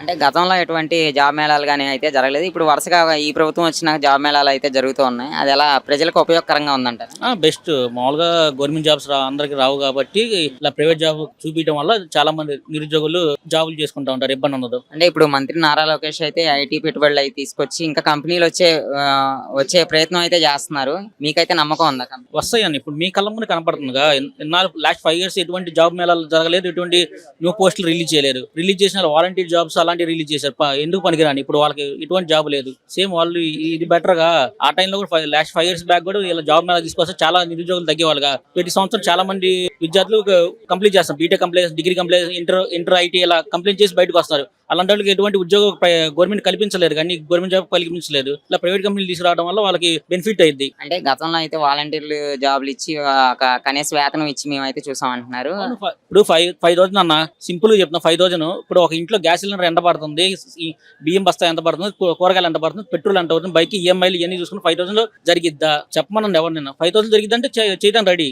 అంటే గతంలో ఎటువంటి జాబ్ మేళాలు కానీ అయితే జరగలేదు. ఇప్పుడు వరుసగా ఈ ప్రభుత్వం వచ్చిన జాబ్ మేళాలు అయితే జరుగుతూ ఉన్నాయి. అది ఎలా ప్రజలకు ఉపయోగకరంగా ఉందంటారు? బెస్ట్. మామూలుగా గవర్నమెంట్ జాబ్స్ రా అందరికి రావు కాబట్టి ఇలా ప్రైవేట్ జాబ్ చూపించడం వల్ల చాలా మంది నిరుద్యోగులు జాబులు చేసుకుంటా ఉంటారు. ఇబ్బంది ఉండదు. అంటే ఇప్పుడు మంత్రి నారా లోకేష్ అయితే ఐటీ పెట్టుబడులు అయితే తీసుకొచ్చి ఇంకా కంపెనీలు వచ్చే వచ్చే ప్రయత్నం అయితే చేస్తున్నారు. మీకైతే నమ్మకం ఉందా వస్తాయని ఇప్పుడు మీ కళ్ళ ముందు కనపడుతుందిగా. ఇన్నాళ్ళు లాస్ట్ ఫైవ్ ఇయర్స్ ఎటువంటి జాబ్ మేళాలు జరగలేదు. ఎటువంటి న్యూ పోస్టులు రిలీజ్ చేయలేరు రిలీజ్ చేసిన వాలంటీర్ జాబ్స్ అలాంటివి రిలీజ్ చేశారు. ఎందుకు పనికిరాని? ఇప్పుడు వాళ్ళకి ఎటువంటి జాబ్ లేదు. సేమ్ వాళ్ళు ఇది బెటర్గా ఆ టైంలో కూడా లాస్ట్ ఫైవ్ ఇయర్స్ బ్యాక్ కూడా ఇలా జాబ్ మీద తీసుకొస్తే చాలా నిరుద్యోగులు తగ్గేవాళ్ళుగా. ప్రతి సంవత్సరం చాలా మంది విద్యార్థులు కంప్లీట్ చేస్తారు. B Tech complete degree complete inter inter IT ఇలా కంప్లీట్ చేసి బయటకు వస్తారు అలాంటి వాళ్ళకి ఎటువంటి ఉద్యోగం గవర్నమెంట్ కల్పించలేదు కానీ గవర్నమెంట్ జాబ్ కల్పించలేదు. ఇలా ప్రైవేట్ కంపెనీలు తీసుకురావడం వల్ల వాళ్ళకి బెనిఫిట్ అయింది అంటే గతంలో అయితే వాలంటీర్లు జాబ్లు ఇచ్చి కనీస వేతనం ఇచ్చి మేమైతే చూసాం అంటున్నారు. ఇప్పుడు ఫైవ్ ఫైవ్ థౌసండ్ అన్న సింపుల్గా చెప్తున్నా ఫైవ్ థౌసండ్ ఇప్పుడు ఒక ఇంట్లో గ్యాస్ సిలిండర్ ఎంత పడుతుంది బియ్యం బస్తా ఎంత పడుతుంది కూరగాయలు ఎంత పడుతుంది పెట్రోల్ ఎంత పడుతుంది బైక్ ఈఎంఐలు ఇవన్నీ చూసుకుని ఫైవ్ థౌసండ్ జరిగిద్దా? చెప్పమనండి ఎవరు నేను ఫైవ్ థౌసండ్ జరిగిద్దంటే చేయడం రెడీ.